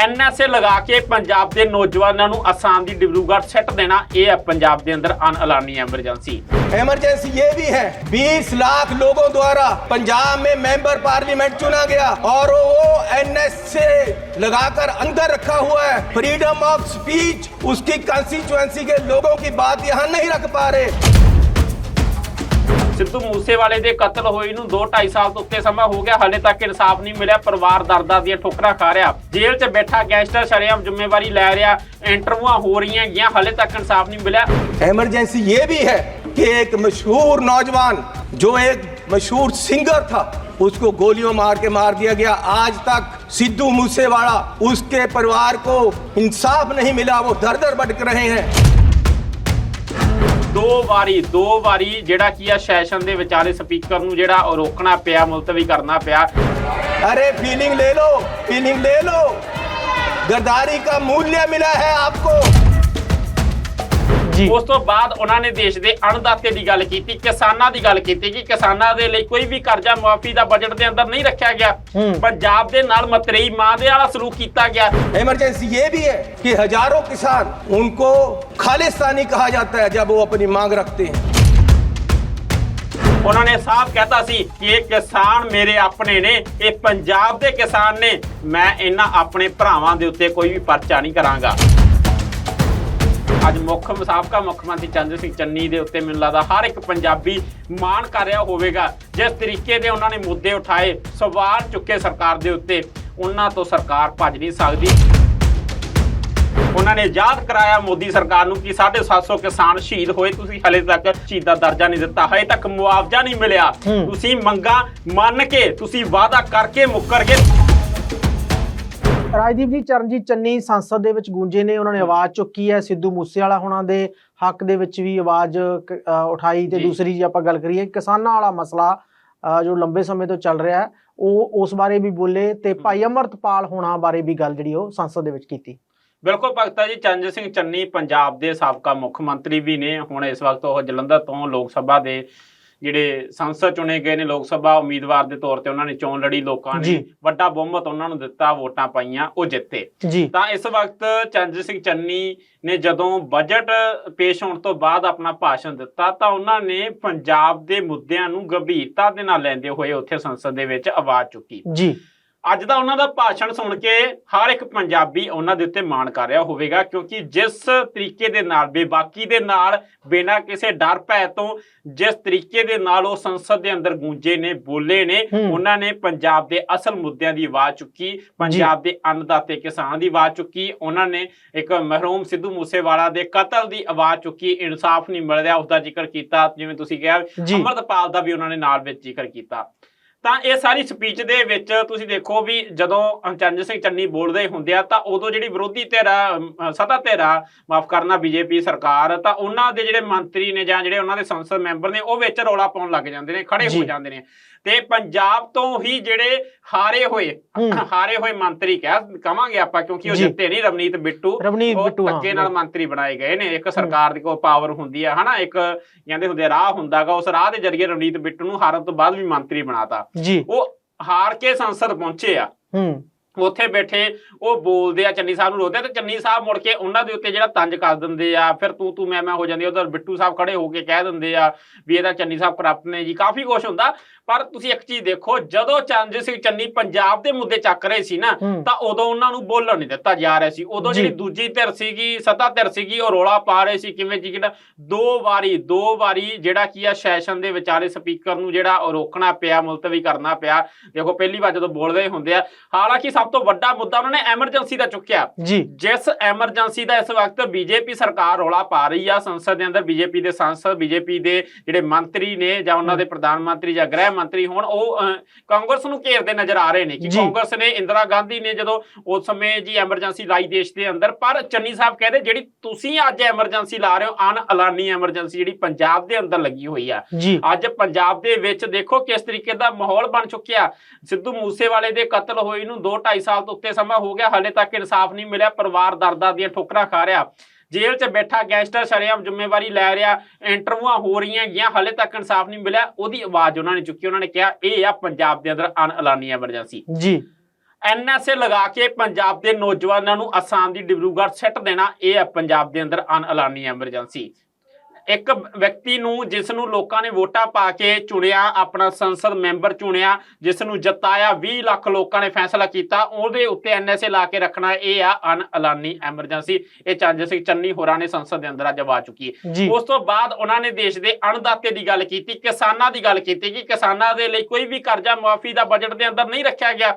NSA ਲਗਾ ਕੇ ਪੰਜਾਬ ਦੇ ਨੌਜਵਾਨਾਂ ਨੂੰ ਆਸਾਮ ਦੀ ਡਿਬਰੂਗੜ੍ਹ ਸਿੱਟ ਦੇਣਾ ਇਹ ਹੈ ਪੰਜਾਬ ਦੇ ਅੰਦਰ ਅਨਐਲਾਨੀ ਐਮਰਜੈਂਸੀ इमरजेंसी ये भी है 20 लाख लोगों द्वारा पंजाब में मेंबर पार्लियामेंट चुना गया और वो एनएस से लगाकर अंदर रखा हुआ है फ्रीडम ऑफ स्पीच उसकी कंस्टिट्यूएंसी के लोगों की बात यहाँ नहीं रख पा रहे ਸਿੱਧੂ ਮੂਸੇਵਾਲੇ ਦੇ ਕਤਲ ਹੋਈ ਨੂੰ 2.5 ਸਾਲ ਤੋਂ ਉੱਤੇ ਸਮਾਂ ਹੋ ਗਿਆ ਹਾਲੇ ਤੱਕ ਇਨਸਾਫ ਨਹੀਂ ਮਿਲਿਆ ਪਰਿਵਾਰ ਦਰਦਾਂ ਦੀਆਂ ਠੋਕਰਾਂ ਖਾ ਰਿਹਾ ਜੇਲ੍ਹ 'ਚ ਬੈਠਾ ਗੈਂਗਸਟਰ ਸ਼ਰੇਆਮ ਜ਼ਿੰਮੇਵਾਰੀ ਲੈ ਰਿਹਾ ਇੰਟਰਵਿਊਆਂ ਹੋ ਰਹੀਆਂ ਗਿਆ ਹਾਲੇ ਤੱਕ ਇਨਸਾਫ ਨਹੀਂ ਮਿਲਿਆ इमरजेंसी ये भी है कि एक मशहूर नौजवान जो एक मशहूर सिंगर था उसको गोलियों मार के मार दिया गया आज तक सिद्धू मूसेवाला उसके परिवार को इंसाफ नहीं मिला वो दर दर भटक रहे हैं ਦੋ ਵਾਰੀ ਦੋ ਵਾਰੀ ਜਿਹੜਾ ਕੀ ਆ ਸੈਸ਼ਨ ਦੇ ਵਿਚਾਲੇ ਸਪੀਕਰ ਨੂੰ ਜਿਹੜਾ ਉਹ ਰੋਕਣਾ ਪਿਆ ਮੁਲਤਵੀ ਕਰਨਾ ਪਿਆ अरे फीलिंग ले लो फीलिंग ले लो गद्दारी का मूल्य मिला है आपको ਜੀ ਉਸ ਤੋਂ ਬਾਅਦ ਉਹਨਾਂ ਨੇ ਦੇਸ਼ ਦੇ ਅਣਦਾਤੇ ਦੀ ਗੱਲ ਕੀਤੀ ਕਿਸਾਨਾਂ ਦੀ ਗੱਲ ਕੀਤੀ ਕਿ ਕਿਸਾਨਾਂ ਦੇ ਲਈ ਕੋਈ ਵੀ ਕਰਜ਼ਾ ਮੁਆਫੀ ਦਾ ਬਜਟ ਦੇ ਅੰਦਰ ਨਹੀਂ ਰੱਖਿਆ ਗਿਆ ਹੂੰ। ਪੰਜਾਬ ਦੇ ਨਾਲ ਮਤਰੇਈ ਮਾਂ ਦੇ ਵਾਲਾ ਸਲੂਕ ਕੀਤਾ ਗਿਆ इमरजेंसी ये भी है कि हजारों किसान उनको खालिस्तानी कहा जाता है जब वो अपनी मांग रखते हैं ਉਹਨਾਂ ਨੇ ਸਾਫ਼ ਕਹਿਤਾ ਸੀ ਕਿ ਇਹ ਕਿਸਾਨ ਮੇਰੇ ਆਪਣੇ ਨੇ ਇਹ ਪੰਜਾਬ ਦੇ ਕਿਸਾਨ ਨੇ ਮੈਂ ਇਹਨਾਂ ਆਪਣੇ ਭਰਾਵਾਂ ਦੇ ਉੱਤੇ ਕੋਈ ਵੀ ਪਰਚਾ ਨਹੀਂ ਕਰਾਂਗਾ ਅੱਜ ਮੁੱਖ ਸਾਬਕਾ ਮੁੱਖ ਮੰਤਰੀ ਚੰਦਰ ਸਿੰਘ ਚੰਨੀ ਦੇ ਉੱਤੇ ਮੈਨੂੰ ਲੱਗਦਾ ਹਰ ਇੱਕ ਪੰਜਾਬੀ ਮਾਣ ਕਰ ਰਿਹਾ ਹੋਵੇਗਾ। ਜਿਸ ਤਰੀਕੇ ਦੇ ਉਹਨਾਂ ਨੇ ਮੁੱਦੇ ਉਠਾਏ ਸਵਾਲ ਚੁੱਕੇ ਸਰਕਾਰ ਦੇ ਉੱਤੇ ਉਹਨਾਂ ਤੋਂ ਸਰਕਾਰ ਭੱਜ ਨਹੀਂ ਸਕਦੀ। ਉਹਨਾਂ ਨੇ ਯਾਦ ਕਰਾਇਆ ਮੋਦੀ ਸਰਕਾਰ ਨੂੰ ਕਿ 750 ਕਿਸਾਨ ਸ਼ਹੀਦ ਹੋਏ ਤੁਸੀਂ ਹਲੇ ਤੱਕ ਸ਼ਹੀਦ ਦਾ ਦਰਜਾ ਨਹੀਂ ਦਿੱਤਾ ਹਲੇ ਤੱਕ ਮੁਆਵਜ਼ਾ ਨਹੀਂ ਮਿਲਿਆ। ਤੁਸੀਂ ਮੰਗਾਂ ਮੰਨ ਕੇ ਤੁਸੀਂ ਵਾਅਦਾ ਕਰਕੇ ਮੁੱਕਰ ਗਏ। ਰਾਜਦੀਪ ਜੀ ਚਰਨਜੀਤ ਚੰਨੀ ਸੰਸਦ ਦੇ ਵਿੱਚ ਗੂੰਜੇ ਨੇ ਉਹਨਾਂ ਨੇ ਆਵਾਜ਼ ਚੁੱਕੀ ਹੈ ਸਿੱਧੂ ਮੂਸੇਵਾਲਾ ਹੋਣਾ ਦੇ ਹੱਕ ਦੇ ਵਿੱਚ ਵੀ ਆਵਾਜ਼ ਉਠਾਈ ਤੇ। ਦੂਸਰੀ ਜੇ ਆਪਾਂ ਗੱਲ ਕਰੀਏ ਕਿਸਾਨਾਂ ਵਾਲਾ ਮਸਲਾ ਜੋ ਲੰਬੇ ਸਮੇਂ ਤੋਂ ਚੱਲ ਰਿਹਾ ਹੈ ਉਹ ਉਸ ਬਾਰੇ ਵੀ ਬੋਲੇ ਤੇ ਭਾਈ ਅਮਰਤਪਾਲ ਹੋਣਾ ਬਾਰੇ ਵੀ ਗੱਲ ਜਿਹੜੀ ਉਹ ਸੰਸਦ ਦੇ ਵਿੱਚ ਕੀਤੀ। ਬਿਲਕੁਲ ਭਗਤਾ ਜੀ ਚੰਦਰ ਸਿੰਘ ਚੰਨੀ ਪੰਜਾਬ ਦੇ ਸਾਬਕਾ ਮੁੱਖ ਮੰਤਰੀ ਵੀ ਨੇ ਹੁਣ ਇਸ ਵਕਤ ਉਹ ਜਲੰਧਰ ਤੋਂ ਲੋਕ ਸਭਾ ਦੇ ਜਿਹੜੇ ਸੰਸਦ ਚੁਣੇ ਗਏ ਨੇ ਲੋਕ ਸਭਾ ਉਮੀਦਵਾਰ ਦੇ ਤੌਰ ਤੇ ਉਹਨਾਂ ਨੇ ਚੋਣ ਲੜੀ ਲੋਕਾਂ ਨੇ। ਵੱਡਾ ਬਹੁਮਤ ਉਹਨਾਂ ਨੂੰ ਦਿੱਤਾ ਵੋਟਾਂ ਪਾਈਆਂ ਉਹ ਜਿੱਤੇ। ਤਾਂ ਇਸ ਵਕਤ ਚੰਦਰ ਸਿੰਘ ਚੰਨੀ ਨੇ ਜਦੋਂ ਬਜਟ ਪੇਸ਼ ਹੋਣ ਤੋਂ ਬਾਅਦ ਆਪਣਾ ਭਾਸ਼ਣ ਦਿੱਤਾ ਤਾਂ ਉਹਨਾਂ ਨੇ ਪੰਜਾਬ ਦੇ ਮੁੱਦਿਆਂ ਨੂੰ ਗੰਭੀਰਤਾ ਦੇ ਨਾਲ ਲੈਂਦੇ ਹੋਏ ਉੱਥੇ ਸੰਸਦ ਦੇ ਵਿੱਚ ਆਵਾਜ਼ ਚੁੱਕੀ। ਜੀ। ਅੱਜ ਦਾ ਉਹਨਾਂ ਦਾ ਭਾਸ਼ਣ ਸੁਣ ਕੇ ਹਰ ਇੱਕ ਪੰਜਾਬੀ ਉਹਨਾਂ ਦੇ ਉੱਤੇ ਮਾਣ ਕਰ ਰਿਹਾ ਹੋਵੇਗਾ ਕਿਉਂਕਿ ਜਿਸ ਤਰੀਕੇ ਦੇ ਨਾਲ ਬੇਬਾਕੀ ਦੇ ਨਾਲ ਬਿਨਾਂ ਕਿਸੇ ਡਰ ਭੈ ਤੋਂ ਜਿਸ ਤਰੀਕੇ ਦੇ ਨਾਲ ਉਹ ਸੰਸਦ ਦੇ ਅੰਦਰ ਗੂੰਜੇ ਨੇ ਬੋਲੇ ਨੇ। ਉਹਨਾਂ ਨੇ ਪੰਜਾਬ ਦੇ ਅਸਲ ਮੁੱਦਿਆਂ ਦੀ ਆਵਾਜ਼ ਚੁੱਕੀ ਪੰਜਾਬ ਦੇ ਅੰਨਦਾਤੇ ਕਿਸਾਨ ਦੀ ਆਵਾਜ਼ ਚੁੱਕੀ ਉਹਨਾਂ ਨੇ ਇੱਕ ਮਹਿਰੂਮ ਸਿੱਧੂ ਮੂਸੇਵਾਲਾ ਦੇ ਕਤਲ ਦੀ ਆਵਾਜ਼ ਚੁੱਕੀ ਇਨਸਾਫ ਨਹੀਂ ਮਿਲ ਰਿਹਾ ਉਸ ਦਾ ਜ਼ਿਕਰ ਕੀਤਾ ਜਿਵੇਂ ਤੁਸੀਂ ਕਿਹਾ। ਅਮਰਤਪਾਲ ਦਾ ਵੀ ਉਹਨਾਂ ਨੇ ਨਾਲ ਵਿੱਚ ਜ਼ਿਕਰ ਕੀਤਾ ਤਾਂ ਇਹ ਸਾਰੀ ਸਪੀਚ ਦੇ ਵਿੱਚ ਤੁਸੀਂ ਦੇਖੋ ਵੀ ਜਦੋਂ ਚੰਦਰ ਸਿੰਘ ਚੰਨੀ ਬੋਲਦੇ ਹੁੰਦੇ ਆ ਤਾਂ ਉਦੋਂ ਜਿਹੜੀ ਵਿਰੋਧੀ ਧਿਰ ਸੱਤਾ ਧਿਰ ਮਾਫ ਕਰਨਾ ਬੀਜੇਪੀ ਸਰਕਾਰ ਤਾਂ ਉਹਨਾਂ ਦੇ ਜਿਹੜੇ ਮੰਤਰੀ ਨੇ ਜਾਂ ਜਿਹੜੇ ਉਹਨਾਂ ਦੇ ਸੰਸਦ ਮੈਂਬਰ ਨੇ ਉਹ ਵਿੱਚ ਰੌਲਾ ਪਾਉਣ ਲੱਗ ਜਾਂਦੇ ਨੇ ਖੜੇ ਹੋ। ਜਾਂਦੇ ਨੇ ਤੇ ਪੰਜਾਬ ਤੋਂ ਹੀ ਜਿਹੜੇ ਹਾਰੇ ਹੋਏ। ਹਾਰੇ ਹੋਏ ਮੰਤਰੀ ਕਹਿ ਕਵਾਂਗੇ ਆਪਾਂ ਕਿਉਂਕਿ ਉਹ। ਜਿੱਤੇ ਨਹੀਂ ਰਵਨੀਤ ਬਿੱਟੂ ਰਵਨੀਤ ਬਿੱਟੂ, ਧੱਕੇ ਨਾਲ ਮੰਤਰੀ ਬਣਾਏ ਗਏ ਨੇ। ਇੱਕ ਸਰਕਾਰ ਦੀ ਕੋਈ ਪਾਵਰ ਹੁੰਦੀ ਆ ਹਨਾ? ਇੱਕ ਕਹਿੰਦੇ ਹੁੰਦੇ ਰਾਹ ਹੁੰਦਾਗਾ। ਉਸ ਰਾਹ ਦੇ ਜਰੀਏ ਰਵਨੀਤ ਬਿੱਟੂ ਨੂੰ ਹਾਰਨ ਤੋਂ ਬਾਅਦ ਵੀ ਮੰਤਰੀ ਬਣਾਤਾ। ਉਹ ਹਾਰ ਕੇ ਸੰਸਦ ਪਹੁੰਚੇ ਆ। ਹੂੰ। ਉੱਥੇ ਬੈਠੇ ਉਹ ਬੋਲਦੇ ਆ ਚੰਨੀ ਸਾਹਿਬ ਨੂੰ ਰੋਦੇ ਤੇ ਚੰਨੀ ਸਾਹਿਬ ਮੁੜ ਕੇ ਉਹਨਾਂ ਦੇ ਉੱਤੇ ਜਿਹੜਾ ਤੰਜ ਕਰ ਦਿੰਦੇ ਆ ਫਿਰ ਤੂੰ ਤੂੰ ਮੈਂ ਮੈਂ ਹੋ ਜਾਂਦੀ ਉਧਰ ਬਿੱਟੂ ਸਾਹਿਬ ਖੜੇ ਹੋ ਕੇ ਕਹਿ ਦਿੰਦੇ ਆ ਵੀ ਇਹਦਾ ਚੰਨੀ ਸਾਹਿਬ ਕਰਪਟ ਨੇ ਜੀ ਕਾਫੀ ਕੁਝ ਹੁੰਦਾ ਪਰ ਤੁਸੀਂ ਇੱਕ ਚੀਜ਼ ਦੇਖੋ ਜਦੋਂ ਚੰਦ ਸਿੰਘ ਚੰਨੀ ਪੰਜਾਬ ਦੇ ਮੁੱਦੇ ਚੱਕ ਰਹੇ ਸੀ ਨਾ। ਤਾਂ ਉਦੋਂ ਉਹਨਾਂ ਨੂੰ ਬੋਲਣ ਨਹੀਂ ਦਿੱਤਾ ਜਾ ਰਿਹਾ ਸੀ ਉਦੋਂ। ਜਿਹੜੀ ਦੂਜੀ ਧਿਰ ਸੀਗੀ ਸੱਤਾ ਧਿਰ ਸੀਗੀ ਉਹ ਰੋਲਾ ਪਾ ਰਹੇ ਸੀ ਕਿਵੇਂ ਜੀ ਕਿਹੜਾ ਦੋ ਵਾਰੀ ਦੋ ਵਾਰੀ ਜਿਹੜਾ ਕੀ ਆ ਸੈਸ਼ਨ ਦੇ ਵਿਚਾਲੇ ਸਪੀਕਰ ਨੂੰ ਜਿਹੜਾ ਰੋਕਣਾ ਪਿਆ ਮੁਲਤਵੀ ਕਰਨਾ ਪਿਆ ਦੇਖੋ ਪਹਿਲੀ ਵਾਰ ਜਦੋਂ ਬੋਲ ਰਹੇ ਹੁੰਦੇ ਆ ਹਾਲਾਂਕਿ ਸਭ ਤੋਂ ਵੱਡਾ ਮੁੱਦਾ ਉਹਨਾਂ ਨੇ ਐਮਰਜੈਂਸੀ ਦਾ ਚੁੱਕਿਆ। ਜੀ। ਜਿਸ ਐਮਰਜੈਂਸੀ ਦਾ ਇਸ ਵਕਤ ਬੀਜੇਪੀ ਸਰਕਾਰ ਰੌਲਾ ਪਾ ਰਹੀ ਆ ਸੰਸਦ ਦੇ ਅੰਦਰ ਬੀਜੇਪੀ ਦੇ ਸੰਸਦ ਬੀਜੇਪੀ ਦੇ ਜਿਹੜੇ ਮੰਤਰੀ ਨੇ ਜਾਂ ਉਹਨਾਂ ਦੇ ਪ੍ਰਧਾਨ ਮੰਤਰੀ ਜਾਂ ਗ੍ਰਹਿ ਮੰਤਰੀ ਹੋਣ ਉਹ ਕਾਂਗਰਸ ਨੂੰ ਘੇਰਦੇ ਨਜ਼ਰ ਆ ਰਹੇ ਨੇ ਕਿ। ਕਾਂਗਰਸ ਨੇ ਇੰਦਰਾ ਗਾਂਧੀ ਨੇ ਜਦੋਂ ਉਸ ਸਮੇਂ ਜੀ ਐਮਰਜੈਂਸੀ ਲਾਈ ਦੇਸ਼ ਦੇ ਅੰਦਰ ਪਰ ਚੰਨੀ ਸਾਹਿਬ ਕਹਿੰਦੇ ਜਿਹੜੀ ਤੁਸੀਂ ਅੱਜ ਐਮਰਜੈਂਸੀ ਲਾ ਰਹੇ ਹੋ ਅਨ ਐਲਾਨੀ ਐਮਰਜੈਂਸੀ ਜਿਹੜੀ ਪੰਜਾਬ ਦੇ ਅੰਦਰ ਲੱਗੀ ਹੋਈ ਆ। ਅੱਜ ਪੰਜਾਬ ਦੇ ਵਿੱਚ ਦੇਖੋ ਕਿਸ ਤਰੀਕੇ ਦਾ ਮਾਹੌਲ ਬਣ ਚੁੱਕਿਆ। ਸਿੱਧੂ ਮੂਸੇਵਾਲੇ ਦੇ ਕਤਲ ਹੋਈ ਨੂੰ 2.5 ਸਾਲ ਤੋਂ ਉੱਤੇ ਸਮਾਂ ਹੋ ਗਿਆ ਹਾਲੇ ਤੱਕ ਇਨਸਾਫ ਨਹੀਂ ਮਿਲਿਆ ਪਰਿਵਾਰ ਦਰਦਾਂ ਦੀਆਂ ਠੋਕਰਾਂ ਖਾ ਰਿਹਾ। ਜੇਲ੍ਹ 'ਚ ਬੈਠਾ ਗੈਂਗਸਟਰ ਸ਼ਰੇਆਮ ਜ਼ਿੰਮੇਵਾਰੀ ਲੈ ਰਿਹਾ ਇੰਟਰਵਿਊਆਂ ਹੋ ਰਹੀਆਂ ਗਿਆ ਹਾਲੇ ਤੱਕ ਇਨਸਾਫ ਨਹੀਂ ਮਿਲਿਆ। ਉਹਦੀ ਆਵਾਜ਼ ਉਹਨਾਂ ਨੇ ਚੁੱਕੀ ਉਹਨਾਂ ਨੇ ਕਿਹਾ ਇਹ ਆ ਪੰਜਾਬ ਦੇ ਅੰਦਰ ਅਨਐਲਾਨੀ ਐਮਰਜੈਂਸੀ। ਜੀ। ਐਨਐਸਏ ਲਗਾ ਕੇ ਪੰਜਾਬ ਦੇ ਨੌਜਵਾਨਾਂ ਨੂੰ ਆਸਾਮ ਦੀ ਡਿਬਰੂਗੜ੍ਹ ਸਿੱਟ ਦੇਣਾ ਇਹ ਹੈ ਪੰਜਾਬ ਦੇ ਅੰਦਰ ਅਨਐਲਾਨੀ ਐਮਰਜੈਂਸੀ। ਇੱਕ ਵਿਅਕਤੀ ਨੂੰ ਜਿਸ ਨੂੰ ਲੋਕਾਂ ਨੇ ਵੋਟਾਂ ਪਾ ਕੇ ਚੁਣਿਆ ਆਪਣਾ ਸੰਸਦ ਮੈਂਬਰ ਚੁਣਿਆ ਜਿਸ ਨੂੰ ਜਿਤਾਇਆ 20 ਲੱਖ ਲੋਕਾਂ ਨੇ ਫੈਸਲਾ ਕੀਤਾ ਉਹਦੇ ਉੱਤੇ ਐਨਐਸਏ ਲਾ ਕੇ ਰੱਖਣਾ ਇਹ ਆ ਅਨਐਲਾਨੀ ਐਮਰਜੈਂਸੀ। ਇਹ ਚੰਜ ਸਿੰਘ ਚੰਨੀ ਹੋਰਾਂ ਨੇ ਸੰਸਦ ਦੇ ਅੰਦਰ ਅੱਜ ਆ ਚੁੱਕੀ ਹੈ। ਉਸ ਤੋਂ ਬਾਅਦ ਉਹਨਾਂ ਨੇ ਦੇਸ਼ ਦੇ ਅਣਦਾਤੇ ਦੀ ਗੱਲ ਕੀਤੀ ਕਿਸਾਨਾਂ ਦੀ ਗੱਲ ਕੀਤੀ ਕਿ ਕਿਸਾਨਾਂ ਦੇ ਲਈ ਕੋਈ ਵੀ ਕਰਜ਼ਾ ਮਾਫੀ ਦਾ ਬਜਟ ਦੇ ਅੰਦਰ ਨਹੀਂ ਰੱਖਿਆ ਗਿਆ।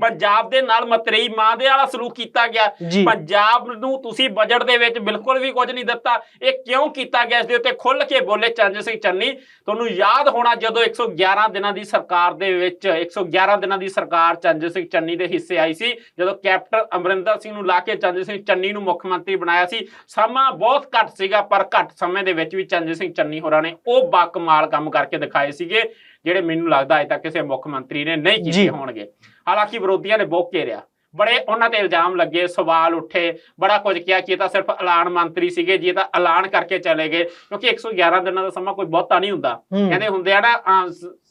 ਪੰਜਾਬ ਦੇ ਨਾਲ ਮਤਰੇਈ ਮਾਂ ਦੇ ਵਾਲਾ ਸਲੂਕ ਕੀਤਾ ਗਿਆ। ਪੰਜਾਬ ਨੂੰ ਤੁਸੀਂ ਬਜਟ ਦੇ ਵਿੱਚ ਬਿਲਕੁਲ ਵੀ ਕੁਝ ਨਹੀਂ ਦਿੱਤਾ। ਇਹ ਕਿਉਂ ਕੀਤਾ ਗਿਆ? ਇਸ ਦੇ ਉੱਤੇ ਖੁੱਲ ਕੇ ਬੋਲੇ ਚੰਜ ਸਿੰਘ ਚੰਨੀ ਤੁਹਾਨੂੰ ਯਾਦ ਹੋਣਾ ਜਦੋਂ 111 ਦਿਨਾਂ ਦੀ ਸਰਕਾਰ ਦੇ ਵਿੱਚ 111 ਦਿਨਾਂ ਦੀ ਸਰਕਾਰ ਚੰਜ ਸਿੰਘ ਚੰਨੀ ਦੇ ਹਿੱਸੇ ਆਈ ਸੀ ਜਦੋਂ ਕੈਪਟਨ ਅਮਰਿੰਦਰ ਸਿੰਘ ਨੂੰ ਲਾ ਕੇ ਚੰਜ ਸਿੰਘ ਚੰਨੀ ਨੂੰ ਮੁੱਖ ਮੰਤਰੀ ਬਣਾਇਆ ਸੀ ਸਮਾਂ ਬਹੁਤ ਘੱਟ ਸੀਗਾ ਪਰ ਘੱਟ ਸਮੇਂ ਦੇ ਵਿੱਚ ਵੀ ਚੰਜ ਸਿੰਘ ਚੰਨੀ ਹੋਰਾਂ ਨੇ ਉਹ ਬਾਕਮਾਲ ਕੰਮ ਕਰਕੇ ਦਿਖਾਏ ਸੀਗੇ ਜਿਹੜੇ ਮੈਨੂੰ ਲੱਗਦਾ ਅਜੇ ਤੱਕ ਕਿਸੇ ਮੁੱਖ ਮੰਤਰੀ ਨੇ ਨਹੀਂ। ਕੀਤੇ ਹੋਣਗੇ ਹਾਲਾਂਕਿ ਵਿਰੋਧੀਆਂ ਨੇ ਬਹੁਤ ਘੇਰਿਆ ਬੜੇ ਉਹਨਾਂ ਤੇ ਇਲਜ਼ਾਮ ਲੱਗੇ ਸਵਾਲ ਉੱਠੇ ਬੜਾ ਕੁਝ ਕਿਹਾ ਕਿ ਇਹ ਤਾਂ ਸਿਰਫ ਐਲਾਨ ਮੰਤਰੀ ਸੀਗੇ ਜੀ ਇਹ ਤਾਂ ਐਲਾਨ ਕਰਕੇ ਚਲੇ ਗਏ ਕਿਉਂਕਿ 111 ਦਿਨਾਂ ਦਾ ਸਮਾਂ ਕੋਈ ਬਹੁਤਾ ਨਹੀਂ ਹੁੰਦਾ। ਕਹਿੰਦੇ ਹੁੰਦੇ ਆ ਨਾ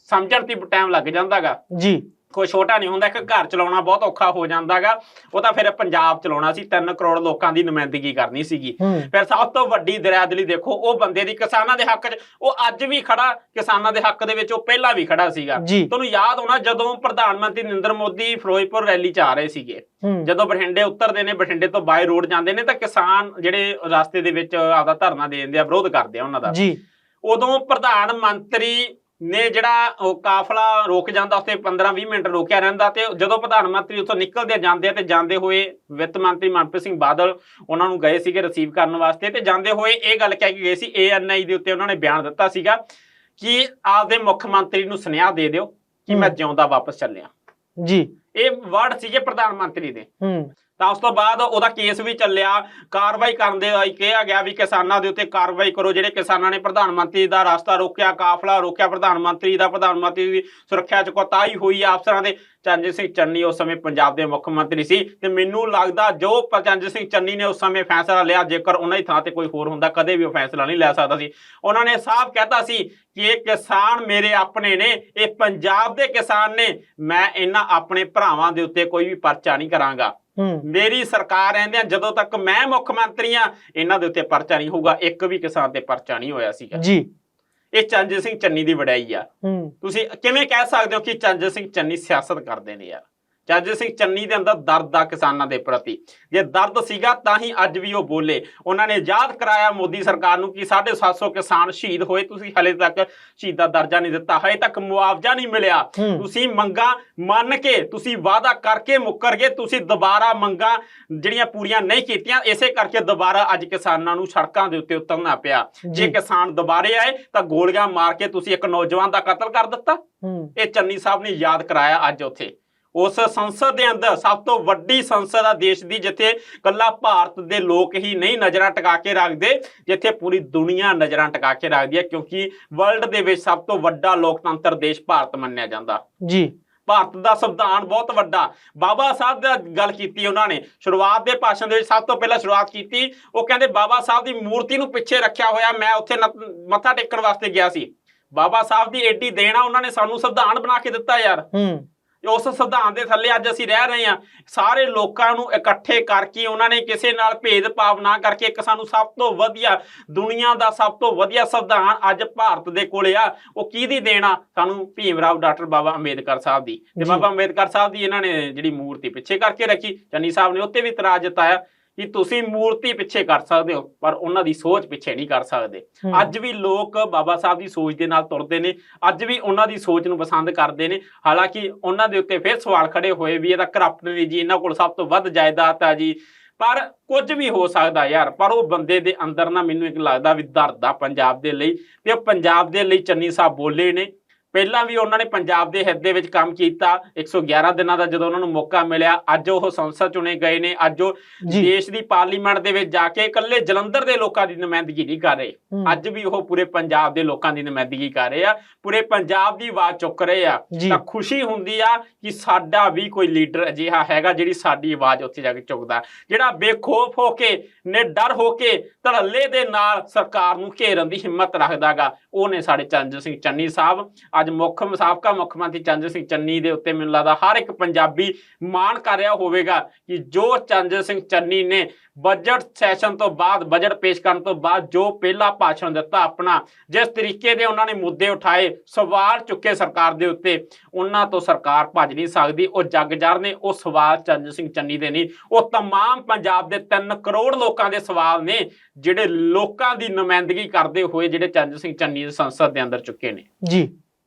ਸਮਝਣ ਤੇ ਟਾਈਮ ਲੱਗ ਜਾਂਦਾਗਾ। ਜੀ। ਕੋਈ ਛੋਟਾ ਨਹੀਂ ਹੁੰਦਾ ਇੱਕ ਘਰ ਚਲਾਉਣਾ ਬਹੁਤ ਔਖਾ ਹੋ ਜਾਂਦਾਗਾ। ਉਹ ਤਾਂ ਫਿਰ ਪੰਜਾਬ ਚਲਾਉਣਾ ਸੀ 3 ਕਰੋੜ ਲੋਕਾਂ ਦੀ ਨੁਮਾਇੰਦਗੀ ਕਰਨੀ ਸੀਗੀ। ਫਿਰ ਸਭ ਤੋਂ ਵੱਡੀ ਦਰਿਆਦਲੀ ਦੇਖੋ ਉਹ ਬੰਦੇ ਦੀ ਕਿਸਾਨਾਂ ਦੇ ਹੱਕ 'ਚ ਉਹ ਅੱਜ ਵੀ ਖੜਾ ਕਿਸਾਨਾਂ ਦੇ ਹੱਕ ਦੇ ਵਿੱਚ ਉਹ ਪਹਿਲਾਂ ਵੀ ਖੜਾ ਸੀਗਾ। ਤੁਹਾਨੂੰ ਯਾਦ ਹੋਣਾ ਜਦੋਂ ਪ੍ਰਧਾਨ ਮੰਤਰੀ ਨਰਿੰਦਰ ਮੋਦੀ ਫਿਰੋਜ਼ਪੁਰ ਰੈਲੀ 'ਚ ਆ ਰਹੇ ਸੀਗੇ। ਜਦੋਂ ਬਠਿੰਡੇ ਉਤਰਦੇ ਨੇ ਬਠਿੰਡੇ ਤੋਂ ਬਾਈ ਰੋਡ ਜਾਂਦੇ ਨੇ ਤਾਂ ਕਿਸਾਨ ਜਿਹੜੇ ਰਸਤੇ ਦੇ ਵਿੱਚ ਆਪਦਾ ਧਰਨਾ ਦੇ ਦਿੰਦੇ ਆ ਵਿਰੋਧ ਕਰਦੇ ਆ ਉਹਨਾਂ ਦਾ। ਜੀ। ਉਦੋਂ ਪ੍ਰਧਾਨ ਮੰਤਰੀ ਨੇ ਜਿਹੜਾ ਉਹ ਕਾਫਲਾ ਰੋਕ ਜਾਂਦਾ ਉੱਥੇ 15-20 ਮਿੰਟ ਰੋਕਿਆ ਰਹਿੰਦਾ ਤੇ ਜਦੋਂ ਪ੍ਰਧਾਨ ਮੰਤਰੀ ਉੱਥੋਂ ਨਿਕਲਦੇ ਜਾਂਦੇ ਆ ਤੇ ਜਾਂਦੇ ਹੋਏ ਵਿੱਤ ਮੰਤਰੀ ਮਨਪ੍ਰੀਤ ਸਿੰਘ ਬਾਦਲ ਉਹਨਾਂ ਨੂੰ ਗਏ ਸੀਗੇ ਰਿਸੀਵ ਕਰਨ ਵਾਸਤੇ ਤੇ ਜਾਂਦੇ ਹੋਏ ਇਹ ਗੱਲ ਕਹਿ ਕੇ ਗਏ ਸੀ ਏਐਨਆਈ ਦੇ ਉੱਤੇ ਉਹਨਾਂ ਨੇ ਬਿਆਨ ਦਿੱਤਾ ਸੀਗਾ ਕਿ ਆਪਦੇ ਮੁੱਖ ਮੰਤਰੀ ਨੂੰ ਸੁਨੇਹਾ ਦੇ ਦਿਓ ਕਿ ਮੈਂ। ਜਿਉਂਦਾ ਵਾਪਸ ਚੱਲਿਆ। ਜੀ। ਇਹ ਵਰਡ ਸੀਗੇ ਪ੍ਰਧਾਨ ਮੰਤਰੀ ਦੇ। ਹੂੰ। ਤਾਂ ਉਸ ਤੋਂ ਬਾਅਦ ਉਹਦਾ ਕੇਸ ਵੀ ਚੱਲਿਆ। ਕਾਰਵਾਈ ਕਰਨ ਦੇ ਲਈ ਕਿਹਾ ਗਿਆ ਵੀ ਕਿਸਾਨਾਂ ਦੇ ਉੱਤੇ ਕਾਰਵਾਈ ਕਰੋ। ਜਿਹੜੇ ਕਿਸਾਨਾਂ ਨੇ ਪ੍ਰਧਾਨ ਮੰਤਰੀ ਦਾ ਰਸਤਾ ਰੋਕਿਆ, ਕਾਫਲਾ ਰੋਕਿਆ, ਪ੍ਰਧਾਨ ਮੰਤਰੀ ਦਾ, ਪ੍ਰਧਾਨ ਮੰਤਰੀ ਦੀ ਸੁਰੱਖਿਆ 'ਚ ਕੋਤਾਹੀ ਹੋਈ ਆ ਅਫਸਰਾਂ ਦੇ। ਚੰਜ ਸਿੰਘ ਚੰਨੀ ਉਸ ਸਮੇਂ ਪੰਜਾਬ ਦੇ ਮੁੱਖ ਮੰਤਰੀ ਸੀ ਤੇ ਮੈਨੂੰ ਲੱਗਦਾ ਜੋ ਪ- ਸਿੰਘ ਚੰਨੀ ਨੇ ਉਸ ਸਮੇਂ ਫੈਸਲਾ ਲਿਆ, ਜੇਕਰ ਉਹਨਾਂ ਦੀ ਥਾਂ ਤੇ ਕੋਈ ਹੋਰ ਹੁੰਦਾ, ਕਦੇ ਵੀ ਉਹ ਫੈਸਲਾ ਨਹੀਂ ਲੈ ਸਕਦਾ ਸੀ। ਉਹਨਾਂ ਨੇ ਸਾਫ਼ ਕਹਿਤਾ ਸੀ ਕਿ ਇਹ ਕਿਸਾਨ ਮੇਰੇ ਆਪਣੇ ਨੇ ਇਹ ਪੰਜਾਬ ਦੇ ਕਿਸਾਨ ਨੇ ਮੈਂ ਇਹਨਾਂ ਆਪਣੇ ਭਰਾਵਾਂ ਦੇ ਉੱਤੇ ਕੋਈ ਵੀ ਪਰਚਾ ਨਹੀਂ ਕਰਾਂਗਾ। ਮੇਰੀ ਸਰਕਾਰ ਰਹਿੰਦਿਆਂ ਜਦੋਂ ਤੱਕ ਮੈਂ ਮੁੱਖ ਮੰਤਰੀ ਆ ਇਹਨਾਂ ਦੇ ਉੱਤੇ ਪਰਚਾ ਨਹੀਂ ਹੋਊਗਾ। ਇੱਕ ਵੀ ਕਿਸਾਨ ਤੇ ਪਰਚਾ ਨਹੀਂ ਹੋਇਆ ਸੀਗਾ। ਜੀ। ਇਹ ਚੰਜ ਸਿੰਘ ਚੰਨੀ ਦੀ ਵਡਿਆਈ ਆ। ਤੁਸੀਂ ਕਿਵੇਂ ਕਹਿ ਸਕਦੇ ਹੋ ਕਿ ਚੰਜ ਸਿੰਘ ਚੰਨੀ ਸਿਆਸਤ ਕਰਦੇ ਨੇ ਯਾਰ? ਚੰਜ ਸਿੰਘ ਚੰਨੀ ਦੇ ਅੰਦਰ ਦਰਦ ਆ ਕਿਸਾਨਾਂ ਦੇ ਪ੍ਰਤੀ। ਜੇ ਦਰਦ ਸੀਗਾ ਤਾਂ ਹੀ ਅੱਜ ਵੀ ਉਹ ਬੋਲੇ। ਉਹਨਾਂ ਨੇ ਯਾਦ ਕਰਾਇਆ ਮੋਦੀ ਸਰਕਾਰ ਨੂੰ ਕਿ 750 ਕਿਸਾਨ ਸ਼ਹੀਦ ਹੋਏ। ਤੁਸੀਂ ਹਲੇ ਤੱਕ ਸ਼ਹੀਦ ਦਰਜਾ ਨਹੀਂ ਦਿੱਤਾ। ਹਲੇ ਤੱਕ ਮੁਆਵਜ਼ਾ ਨਹੀਂ ਮਿਲਿਆ। ਤੁਸੀਂ ਮੰਗਾਂ ਮੰਨ ਕੇ ਤੁਸੀਂ ਵਾਅਦਾ ਕਰਕੇ ਮੁੱਕਰ ਗਏ। ਤੁਸੀਂ ਦੁਬਾਰਾ ਮੰਗਾਂ ਜਿਹੜੀਆਂ ਪੂਰੀਆਂ ਨਹੀਂ ਕੀਤੀਆਂ ਇਸੇ ਕਰਕੇ ਦੁਬਾਰਾ ਅੱਜ ਕਿਸਾਨਾਂ ਨੂੰ ਸੜਕਾਂ ਦੇ ਉੱਤੇ ਉਤਰਨਾ ਪਿਆ। ਜੇ ਕਿਸਾਨ ਦੁਬਾਰੇ ਆਏ ਤਾਂ ਗੋਲੀਆਂ ਮਾਰ ਕੇ ਤੁਸੀਂ ਇੱਕ ਨੌਜਵਾਨ ਦਾ ਕਤਲ ਕਰ ਦਿੱਤਾ। ਇਹ ਚੰਨੀ ਸਾਹਿਬ ਨੇ ਯਾਦ ਕਰਾਇਆ ਅੱਜ ਉੱਥੇ। ਉਸ ਸੰਸਦ ਦੇ ਅੰਦਰ ਸਭ ਤੋਂ ਵੱਡੀ ਸੰਸਦ ਆ ਦੇਸ਼ ਦੀ ਜਿੱਥੇ ਕੱਲਾ ਭਾਰਤ ਦੇ ਲੋਕ ਹੀ ਨਹੀਂ ਨਜ਼ਰਾਂ ਟਿਕਾ ਕੇ ਰੱਖਦੇ ਜਿੱਥੇ ਪੂਰੀ ਦੁਨੀਆ ਨਜ਼ਰਾਂ ਟਿਕਾ ਕੇ ਰੱਖਦੀ ਹੈ ਕਿਉਂਕਿ ਵਰਲਡ ਦੇ ਵਿੱਚ ਸਭ ਤੋਂ ਵੱਡਾ ਲੋਕਤੰਤਰ ਦੇਸ਼ ਭਾਰਤ ਮੰਨਿਆ ਜਾਂਦਾ। ਜੀ। ਭਾਰਤ ਦਾ ਸੰਵਿਧਾਨ ਬਹੁਤ ਵੱਡਾ। ਬਾਬਾ ਸਾਹਿਬ ਦਾ ਗੱਲ ਕੀਤੀ ਉਹਨਾਂ ਨੇ ਸ਼ੁਰੂਆਤ ਦੇ ਭਾਸ਼ਣ ਦੇ ਵਿੱਚ ਸਭ ਤੋਂ ਪਹਿਲਾਂ ਸ਼ੁਰੂਆਤ ਕੀਤੀ ਉਹ ਕਹਿੰਦੇ ਬਾਬਾ ਸਾਹਿਬ ਦੀ ਮੂਰਤੀ ਨੂੰ ਪਿੱਛੇ ਰੱਖਿਆ ਹੋਇਆ ਮੈਂ ਉੱਥੇ ਮੱਥਾ ਟੇਕਣ ਵਾਸਤੇ ਗਿਆ ਸੀ। ਬਾਬਾ ਸਾਹਿਬ ਦੀ ਏਡੀ ਦੇਣ ਉਹਨਾਂ ਨੇ ਸਾਨੂੰ ਸੰਵਿਧਾਨ ਬਣਾ ਕੇ ਦਿੱਤਾ ਯਾਰ। ਹੂੰ। ਉਸ ਸੰਵਿਧਾਨ ਦੇ ਥੱਲੇ ਅੱਜ ਅਸੀਂ ਰਹਿ ਰਹੇ ਹਾਂ। ਸਾਰੇ ਲੋਕਾਂ ਨੂੰ ਇਕੱਠੇ ਕਰਕੇ ਉਹਨਾਂ ਨੇ ਕਿਸੇ ਨਾਲ ਭੇਦਭਾਵ ਨਾ ਕਰਕੇ ਇੱਕ ਸਾਨੂੰ ਸਭ ਤੋਂ ਵਧੀਆ ਦੁਨੀਆ ਦਾ ਸਭ ਤੋਂ ਵਧੀਆ ਸੰਵਿਧਾਨ ਅੱਜ ਭਾਰਤ ਦੇ ਕੋਲੇ ਆ ਉਹ ਕਿਹਦੀ ਦੇਣਾ ਸਾਨੂੰ ਭੀਮ ਰਾਓ ਡਾਕਟਰ ਬਾਬਾ ਅੰਬੇਦਕਰ ਸਾਹਿਬ ਦੀ। ਤੇ। ਬਾਬਾ ਅੰਬੇਦਕਰ ਸਾਹਿਬ ਦੀ ਇਹਨਾਂ ਨੇ ਜਿਹੜੀ ਮੂਰਤੀ ਪਿੱਛੇ ਕਰਕੇ ਰੱਖੀ ਚੰਨੀ ਸਾਹਿਬ ਨੇ ਉੱਤੇ ਵੀ ਇਤਰਾਜ਼ ਜਤਾਇਆ ਕਿ ਤੁਸੀਂ ਮੂਰਤੀ ਪਿੱਛੇ ਕਰ ਸਕਦੇ ਹੋ ਪਰ ਉਹਨਾਂ ਦੀ ਸੋਚ ਪਿੱਛੇ ਨਹੀਂ ਕਰ ਸਕਦੇ। ਅੱਜ ਵੀ ਲੋਕ ਬਾਬਾ ਸਾਹਿਬ ਦੀ ਸੋਚ ਦੇ ਨਾਲ ਤੁਰਦੇ ਨੇ ਅੱਜ ਵੀ ਉਹਨਾਂ ਦੀ ਸੋਚ ਨੂੰ ਪਸੰਦ ਕਰਦੇ ਨੇ। ਹਾਲਾਂਕਿ ਉਹਨਾਂ ਦੇ ਉੱਤੇ ਫਿਰ ਸਵਾਲ ਖੜੇ ਹੋਏ ਵੀ ਇਹਦਾ ਕਰਪਟ ਨਹੀਂ ਜੀ ਇਹਨਾਂ ਕੋਲ ਸਭ ਤੋਂ ਵੱਧ ਜਾਇਦਾਦ ਆ ਜੀ। ਪਰ ਕੁਝ ਵੀ ਹੋ ਸਕਦਾ ਯਾਰ ਪਰ ਉਹ ਬੰਦੇ ਦੇ ਅੰਦਰ ਨਾ ਮੈਨੂੰ ਇੱਕ ਲੱਗਦਾ ਵੀ ਦਰਦ ਆ ਪੰਜਾਬ ਦੇ ਲਈ। ਤੇ ਪੰਜਾਬ ਦੇ ਲਈ ਚੰਨੀ ਸਾਹਿਬ ਬੋਲੇ ਨੇ ਪਹਿਲਾਂ ਵੀ ਉਹਨਾਂ ਨੇ ਪੰਜਾਬ ਦੇ ਹਿੱਤ ਦੇ ਵਿੱਚ ਕੰਮ ਕੀਤਾ। 111 ਦਿਨਾਂ ਦਾ ਜਦੋਂ ਉਹਨਾਂ ਨੂੰ ਮੌਕਾ ਮਿਲਿਆ ਅੱਜ ਉਹ ਸੰਸਦ ਚੁਣੇ ਗਏ ਨੇ। ਅੱਜ ਉਹ ਦੇਸ਼ ਦੀ ਪਾਰਲੀਮੈਂਟ ਦੇ ਵਿੱਚ ਜਾ ਕੇ ਇਕੱਲੇ ਜਲੰਧਰ ਦੇ ਲੋਕਾਂ ਦੀ ਨੁਮਾਇੰਦਗੀ ਨਹੀਂ ਕਰ ਰਹੇ। ਅੱਜ ਵੀ ਉਹ ਪੂਰੇ ਪੰਜਾਬ ਦੇ ਲੋਕਾਂ ਦੀ ਨੁਮਾਇੰਦਗੀ ਕਰ ਰਹੇ ਆ। ਪੂਰੇ ਪੰਜਾਬ ਦੀ ਆਵਾਜ਼ ਚੁੱਕ ਰਹੇ ਆ। ਤਾਂ ਖੁਸ਼ੀ ਹੁੰਦੀ ਆ ਕਿ ਸਾਡਾ ਵੀ ਕੋਈ ਲੀਡਰ ਅਜਿਹਾ ਹੈਗਾ ਜਿਹੜੀ ਸਾਡੀ ਆਵਾਜ਼ ਉੱਥੇ ਜਾ ਕੇ ਚੁੱਕਦਾ। ਜਿਹੜਾ ਬੇਖੌਫ ਹੋ ਕੇ ਨਿਡਰ ਹੋ ਕੇ ਧੜੱਲੇ ਦੇ ਨਾਲ ਸਰਕਾਰ ਨੂੰ ਘੇਰਨ ਦੀ ਹਿੰਮਤ ਰੱਖਦਾਗਾ ਉਹ ਨੇ ਸਾਡੇ ਚੰਜ ਸਿੰਘ ਚੰਨੀ ਸਾਹਿਬ। ਅੱਜ ਮੁੱਖ ਸਾਬਕਾ ਮੁੱਖ ਮੰਤਰੀ ਚੰਦਰ ਸਿੰਘ ਚੰਨੀ ਦੇ ਉੱਤੇ ਮੈਨੂੰ ਲੱਗਦਾ ਹਰ ਇੱਕ ਪੰਜਾਬੀ ਮਾਣ ਕਰ ਰਿਹਾ ਹੋਵੇਗਾ ਕਿ ਜੋ ਚੰਦਰ ਸਿੰਘ ਚੰਨੀ ਨੇ ਬਜਟ ਸੈਸ਼ਨ ਤੋਂ ਬਾਅਦ ਬਜਟ ਪੇਸ਼ ਕਰਨ ਤੋਂ ਬਾਅਦ ਜੋ ਪਹਿਲਾ ਭਾਸ਼ਣ ਦਿੱਤਾ ਆਪਣਾ ਜਿਸ ਤਰੀਕੇ ਦੇ ਉਹਨਾਂ ਨੇ ਮੁੱਦੇ ਉਠਾਏ ਸਵਾਲ ਚੁੱਕੇ ਸਰਕਾਰ ਦੇ ਉੱਤੇ ਉਹਨਾਂ ਤੋਂ ਸਰਕਾਰ ਭੱਜ ਨਹੀਂ ਸਕਦੀ ਉਹ ਜੱਗ ਜਰ ਨੇ ਉਹ ਸਵਾਲ ਚੰਦਰ ਸਿੰਘ ਚੰਨੀ ਦੇ ਨਹੀਂ ਉਹ तमाम ਪੰਜਾਬ ਦੇ 3 ਕਰੋੜ ਲੋਕਾਂ ਦੇ ਸਵਾਲ ਨੇ ਜਿਹੜੇ ਲੋਕਾਂ ਦੀ ਨੁਮਾਇੰਦਗੀ ਕਰਦੇ ਹੋਏ ਜਿਹੜੇ ਚੰਦਰ ਸਿੰਘ ਚੰਨੀ ਦੇ ਸੰਸਦ ਦੇ ਅੰਦਰ ਚੁੱਕੇ ਨੇ ਜੀ